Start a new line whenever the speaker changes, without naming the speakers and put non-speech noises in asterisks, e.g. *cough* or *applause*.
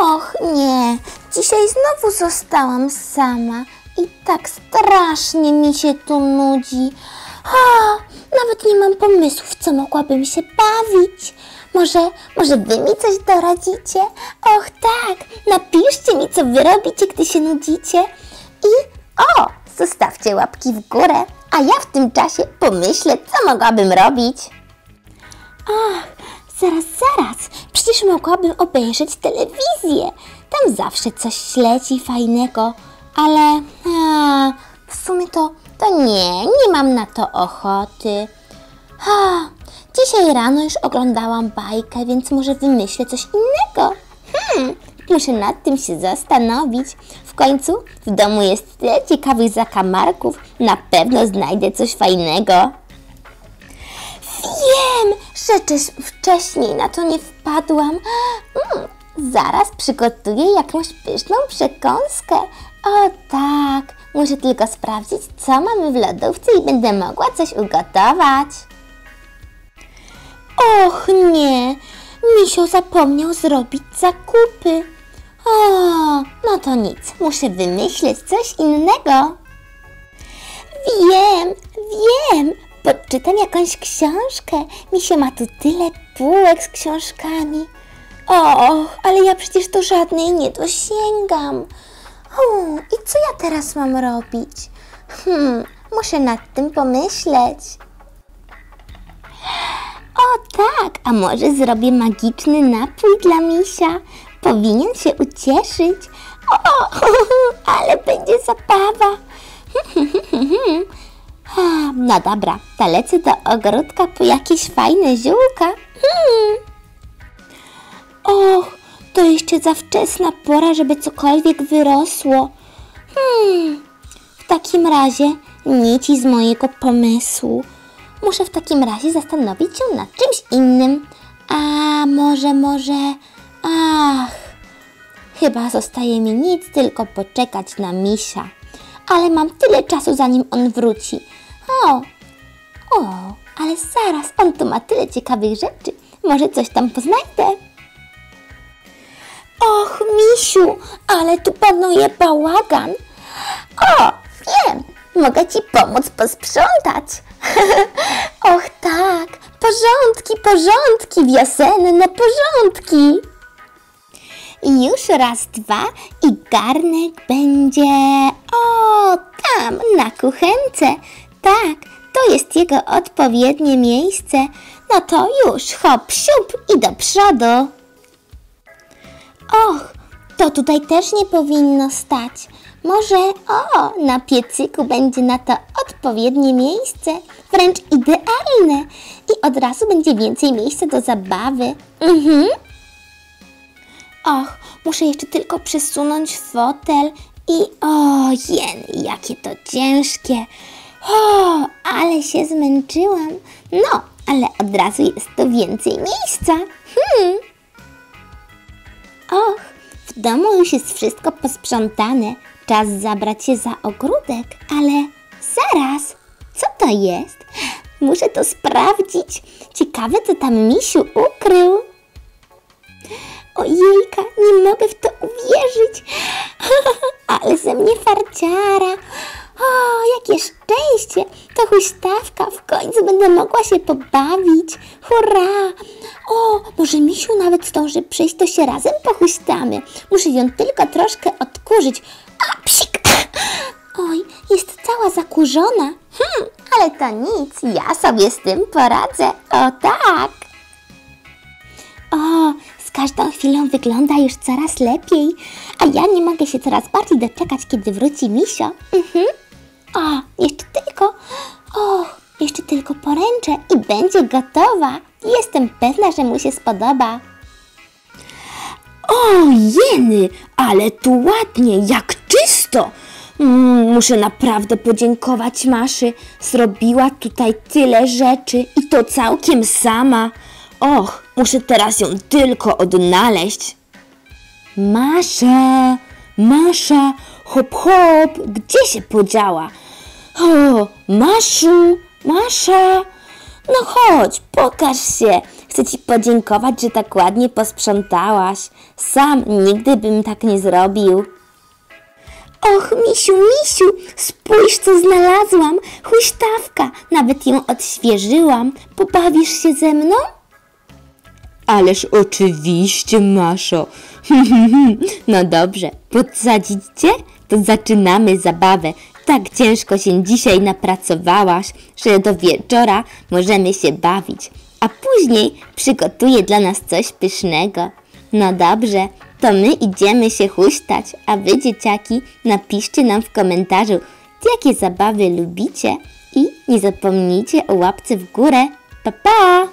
Och nie, dzisiaj znowu zostałam sama i tak strasznie mi się tu nudzi. A, nawet nie mam pomysłów, co mogłabym się bawić. Może, może wy mi coś doradzicie? Och tak, napiszcie mi, co wy robicie, gdy się nudzicie. I o, zostawcie łapki w górę, a ja w tym czasie pomyślę, co mogłabym robić. Ach, zaraz, zaraz, przecież mogłabym obejrzeć telewizję. Tam zawsze coś śledzi fajnego, ale a, w sumie to, to nie, nie mam na to ochoty. A, dzisiaj rano już oglądałam bajkę, więc może wymyślę coś innego. Hmm, muszę nad tym się zastanowić. W końcu w domu jest tyle ciekawych zakamarków, na pewno znajdę coś fajnego. Wiem, też wcześniej na to nie wpadłam. Mm, zaraz przygotuję jakąś pyszną przekąskę. O tak, muszę tylko sprawdzić, co mamy w lodówce i będę mogła coś ugotować. Och nie, Misio zapomniał zrobić zakupy. O, no to nic, muszę wymyśleć coś innego. Wiem, wiem, poczytam jakąś książkę. Misio ma tu tyle półek z książkami. Och, ale ja przecież do żadnej nie dosięgam. Hmm, I co ja teraz mam robić? Hmm, muszę nad tym pomyśleć. O tak, a może zrobię magiczny napój dla misia? Powinien się ucieszyć. O, *laughs* ale będzie zabawa. *laughs* A, No dobra, to lecę do ogródka po jakieś fajne ziółka. Hmm. Och, to jeszcze za wczesna pora, żeby cokolwiek wyrosło. Hmm. W takim razie nic z mojego pomysłu. Muszę w takim razie zastanowić się nad czymś innym. A może, może... Ach, chyba zostaje mi nic, tylko poczekać na misia. Ale mam tyle czasu, zanim on wróci. O, o, ale zaraz, on tu ma tyle ciekawych rzeczy. Może coś tam poznajdę. Och, misiu, ale tu panuje bałagan. O, wiem, mogę ci pomóc posprzątać. *laughs* Och tak, porządki, porządki, wiosenne porządki. I już raz, dwa i garnek będzie, o, tam, na kuchence. Tak, to jest jego odpowiednie miejsce. No to już, hop, siup i do przodu. Och, to tutaj też nie powinno stać. Może, o, na piecyku będzie na to odpowiednie miejsce, wręcz idealne. I od razu będzie więcej miejsca do zabawy. Mhm. Och, muszę jeszcze tylko przesunąć fotel i o, jen, jakie to ciężkie. O, ale się zmęczyłam. No, ale od razu jest tu więcej miejsca. Hmm. Och, w domu już jest wszystko posprzątane. Czas zabrać się za ogródek, ale zaraz, co to jest? Muszę to sprawdzić. Ciekawe, co tam misiu ukrył. Ojejka, nie mogę w to uwierzyć. *laughs* Ale ze mnie farciara. O, jakie szczęście! To huśtawka, w końcu będę mogła się pobawić. Hurra! O, może misiu nawet zdąży przyjść, to się razem pochuśtamy. Muszę ją tylko troszkę odkurzyć. A, psik! Oj, jest cała zakurzona. Hmm, ale to nic, ja sobie z tym poradzę. O tak! Każdą chwilą wygląda już coraz lepiej, a ja nie mogę się coraz bardziej doczekać, kiedy wróci misio. Mhm. O, jeszcze tylko, o, jeszcze tylko poręczę i będzie gotowa. Jestem pewna, że mu się spodoba.
O, jeny, ale tu ładnie, jak czysto. Mm, Muszę naprawdę podziękować Maszy. Zrobiła tutaj tyle rzeczy i to całkiem sama. Och, muszę teraz ją tylko odnaleźć. Masza, Masza, hop hop, gdzie się podziała? O, Maszu, Masza, no chodź, pokaż się. Chcę Ci podziękować, że tak ładnie posprzątałaś. Sam nigdy bym tak nie zrobił.
Och, misiu, misiu, spójrz co znalazłam. Huśtawka, nawet ją odświeżyłam. Pobawisz się ze mną?
Ależ oczywiście, Maszo. *laughs* no dobrze, podsadzić cię? To zaczynamy zabawę. Tak ciężko się dzisiaj napracowałaś, że do wieczora możemy się bawić. A później przygotuję dla nas coś pysznego. No dobrze, to my idziemy się huśtać, a wy dzieciaki napiszcie nam w komentarzu, jakie zabawy lubicie i nie zapomnijcie o łapce w górę. Pa pa!